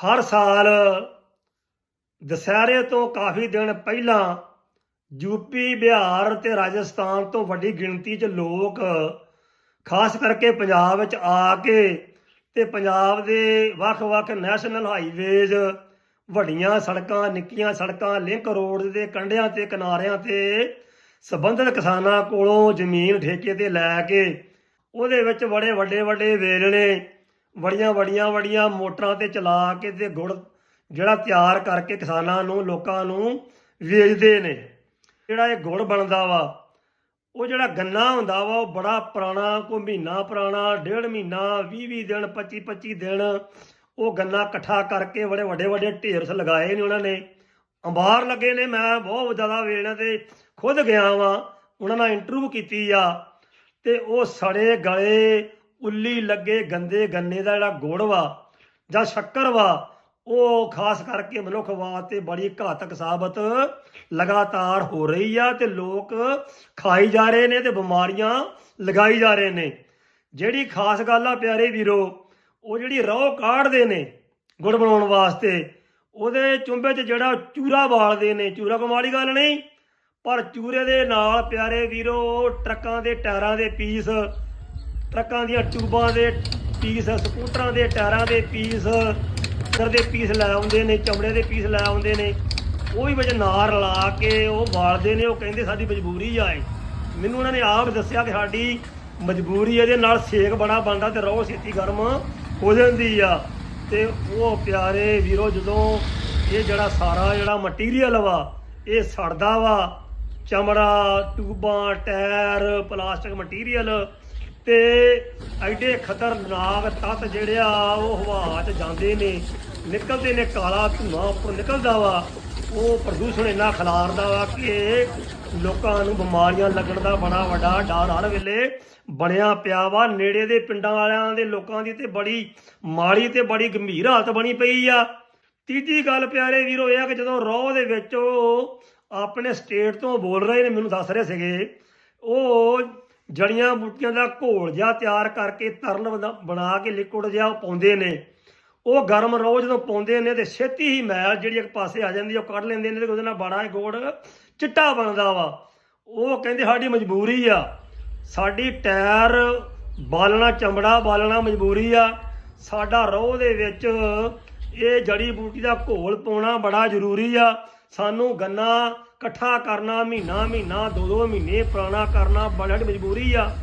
ਹਰ ਸਾਲ ਦਸਹਿਰੇ ਤੋਂ ਕਾਫੀ ਦਿਨ ਪਹਿਲਾਂ ਯੂਪੀ ਬਿਹਾਰ ਤੇ ਰਾਜਸਥਾਨ ਤੋਂ ਵੱਡੀ ਗਿਣਤੀ 'ਚ ਲੋਕ, ਖਾਸ ਕਰਕੇ ਪੰਜਾਬ ਵਿੱਚ ਆ ਕੇ ਤੇ ਪੰਜਾਬ ਦੇ ਵੱਖ-ਵੱਖ ਨੈਸ਼ਨਲ ਹਾਈਵੇਜ਼, ਵੱਡੀਆਂ ਸੜਕਾਂ, ਨਿੱਕੀਆਂ ਸੜਕਾਂ, ਲਿੰਕ ਰੋਡ ਦੇ ਕੰਢਿਆਂ ਤੇ ਕਿਨਾਰਿਆਂ ਤੇ ਸਬੰਧਤ ਕਿਸਾਨਾਂ ਕੋਲੋਂ ਜ਼ਮੀਨ ਠੇਕੇ ਤੇ ਲੈ ਕੇ ਉਹਦੇ ਵਿੱਚ ਬੜੇ ਵੱਡੇ ਵੱਡੇ ਵੇਲਣੇ ਬੜੀਆਂ ਵੱਡੀਆਂ ਵੱਡੀਆਂ ਮੋਟਰਾਂ ਤੇ ਚਲਾ ਕੇ ਤੇ ਗੁੜ ਜਿਹੜਾ ਤਿਆਰ ਕਰਕੇ ਕਿਸਾਨਾਂ ਨੂੰ, ਲੋਕਾਂ ਨੂੰ ਵੇਚਦੇ ਨੇ। ਜਿਹੜਾ ਇਹ ਗੁੜ ਬਣਦਾ ਵਾ, ਉਹ ਜਿਹੜਾ ਗੰਨਾ ਹੁੰਦਾ ਵਾ, ਉਹ ਬੜਾ ਪੁਰਾਣਾ, ਕੋਈ ਮਹੀਨਾ ਪੁਰਾਣਾ, ਡੇਢ ਮਹੀਨਾ 20 20 ਦਿਨ 25 25 ਦਿਨ ਉਹ ਗੰਨਾ ਇਕੱਠਾ ਕਰਕੇ ਬੜੇ ਵੱਡੇ ਵੱਡੇ ਢੇਰਸ ਲਗਾਏ ਨੇ ਉਹਨਾਂ ਨੇ। ਅੰਬਾਰ ਲੱਗੇ ਨੇ, ਮੈਂ ਬਹੁਤ ਜ਼ਿਆਦਾ ਵੇਲਣਾ ਤੇ ਖੁਦ ਗਿਆ ਵਾਂ। ਉਹਨਾਂ ਨਾਲ ਇੰਟਰਵਿਊ ਕੀਤੀ ਆ ਤੇ ਉਹ ਸੜੇ ਗਲੇ ਉੱਲੀ ਲੱਗੇ ਗੰਦੇ ਗੰਨੇ ਦਾ ਜਿਹੜਾ ਗੁੜ ਵਾ ਜਾਂ ਸ਼ੱਕਰ ਵਾ, ਉਹ ਖਾਸ ਕਰਕੇ ਮਨੁੱਖ ਵਾਸਤੇ ਬੜੀ ਘਾਤਕ ਸਾਬਤ ਲਗਾਤਾਰ ਹੋ ਰਹੀ ਆ ਤੇ ਲੋਕ ਖਾਈ ਜਾ ਰਹੇ ਨੇ ਤੇ ਬਿਮਾਰੀਆਂ ਲਗਾਈ ਜਾ ਰਹੇ ਨੇ। ਜਿਹੜੀ ਖਾਸ ਗੱਲ ਆ ਪਿਆਰੇ ਵੀਰੋ, ਉਹ ਜਿਹੜੀ ਰੋਹ ਕਾੜਦੇ ਨੇ ਗੁੜ ਬਣਾਉਣ ਵਾਸਤੇ, ਉਹਦੇ ਚੁੰਬੇ 'ਚ ਜਿਹੜਾ ਚੂਰਾ ਬਾਲਦੇ ਨੇ, ਚੂਰਾ ਕਮਾਲੀ ਗੱਲ ਨਹੀਂ, ਪਰ ਚੂਰੇ ਦੇ ਨਾਲ ਪਿਆਰੇ ਵੀਰੋ, ਟਰੱਕਾਂ ਦੇ ਟਾਇਰਾਂ ਦੇ ਪੀਸ ਟਰੱਕਾਂ ਦੀਆਂ ਟਿਊਬਾਂ ਦੇ ਪੀਸ, ਸਕੂਟਰਾਂ ਦੇ ਟਾਇਰਾਂ ਦੇ ਪੀਸ, ਸਰ ਦੇ ਪੀਸ ਲੈ ਆਉਂਦੇ ਨੇ, ਚਮੜੇ ਦੇ ਪੀਸ ਲੈ ਆਉਂਦੇ ਨੇ। ਉਹ ਵੀ ਵਿੱਚ ਨਾਰ ਲਾ ਕੇ ਉਹ ਬਾਲਦੇ ਨੇ, ਉਹ ਕਹਿੰਦੇ ਸਾਡੀ ਮਜਬੂਰੀ ਆ ਇਹ। ਮੈਨੂੰ ਉਹਨਾਂ ਨੇ ਆਪ ਦੱਸਿਆ ਕਿ ਸਾਡੀ ਮਜਬੂਰੀ ਇਹਦੇ ਨਾਲ ਸੇਕ ਬੜਾ ਬਣਦਾ ਤੇ ਰੋਹ ਛੇਤੀ ਗਰਮ ਹੋ ਜਾਂਦੀ ਆ। ਤੇ ਉਹ ਪਿਆਰੇ ਵੀਰੋ, ਜਦੋਂ ਇਹ ਜਿਹੜਾ ਸਾਰਾ ਜਿਹੜਾ ਮਟੀਰੀਅਲ ਵਾ, ਇਹ ਸੜਦਾ ਵਾ, ਚਮੜਾ ਟੂਬਾਂ ਟਾਇਰ, ਪਲਾਸਟਿਕ ਮਟੀਰੀਅਲ ਤੇ ਐਡੇ ਖਤਰਨਾਕ ਤੱਤ ਜਿਹੜੇ ਆ, ਉਹ ਹਵਾ 'ਚ ਜਾਂਦੇ ਨੇ, ਨਿਕਲਦੇ ਨੇ, ਕਾਲਾ ਧੂਆਂ ਉੱਪਰ ਨਿਕਲਦਾ ਵਾ, ਉਹ ਪ੍ਰਦੂਸ਼ਣ ਇੰਨਾ ਖਲਾਰਦਾ ਵਾ ਕਿ ਲੋਕਾਂ ਨੂੰ ਬਿਮਾਰੀਆਂ ਲੱਗਣ ਦਾ ਬੜਾ ਵੱਡਾ ਡਰ ਹਰ ਵੇਲੇ ਬਣਿਆ ਪਿਆ ਵਾ। ਨੇੜੇ ਦੇ ਪਿੰਡਾਂ ਵਾਲਿਆਂ ਦੇ ਲੋਕਾਂ ਦੀ ਤੇ ਬੜੀ ਮਾੜੀ ਤੇ ਬੜੀ ਗੰਭੀਰ ਹਾਲਤ ਬਣੀ ਪਈ ਆ। ਤੀਜੀ ਗੱਲ ਪਿਆਰੇ ਵੀਰੋ ਇਹ ਆ ਕਿ ਜਦੋਂ ਰੋਹ ਦੇ ਵਿੱਚ ਉਹ ਆਪਣੇ ਸਟੇਟ ਤੋਂ ਬੋਲ ਰਹੇ ਨੇ, ਮੈਨੂੰ ਦੱਸ ਰਹੇ ਸੀਗੇ, ਉਹ ਜੜੀਆਂ ਬੂਟੀਆਂ ਦਾ ਘੋਲ ਜਿਹਾ ਤਿਆਰ ਕਰਕੇ ਤਰਲ ਬਣਾ- ਬਣਾ ਕੇ ਲਿਕੁਇਡ ਜਿਹਾ ਉਹ ਪਾਉਂਦੇ ਨੇ। ਉਹ ਗਰਮ ਰੋਜ਼ ਜਦੋਂ ਪਾਉਂਦੇ ਨੇ ਤੇ ਛੇਤੀ ਹੀ ਮੈਲ ਜਿਹੜੀ ਇੱਕ ਪਾਸੇ ਆ ਜਾਂਦੀ ਉਹ ਕੱਢ ਲੈਂਦੇ ਨੇ ਤੇ ਉਹਦੇ ਨਾਲ ਬੜਾ ਗੋੜ ਚਿੱਟਾ ਬਣਦਾ ਵਾ। ਉਹ ਕਹਿੰਦੇ ਸਾਡੀ ਮਜਬੂਰੀ ਆ। ਸਾਡੀ ਟਾਇਰ ਬਾਲਣਾ, ਚਮੜਾ ਬਾਲਣਾ ਮਜਬੂਰੀ ਆ। ਸਾਡਾ ਰੋਹ ਦੇ ਵਿੱਚ ਇਹ ਜੜੀ ਬੂਟੀ ਦਾ ਘੋਲ ਪਾਉਣਾ ਬੜਾ ਜ਼ਰੂਰੀ ਆ। ਸਾਨੂੰ ਗੰਨਾ ਇਕੱਠਾ ਕਰਨਾ ਮਹੀਨਾ ਮਹੀਨਾ ਦੋ ਦੋ ਮਹੀਨੇ ਪੁਰਾਣਾ ਕਰਨਾ ਬੜੀ ਮਜਬੂਰੀ ਆ।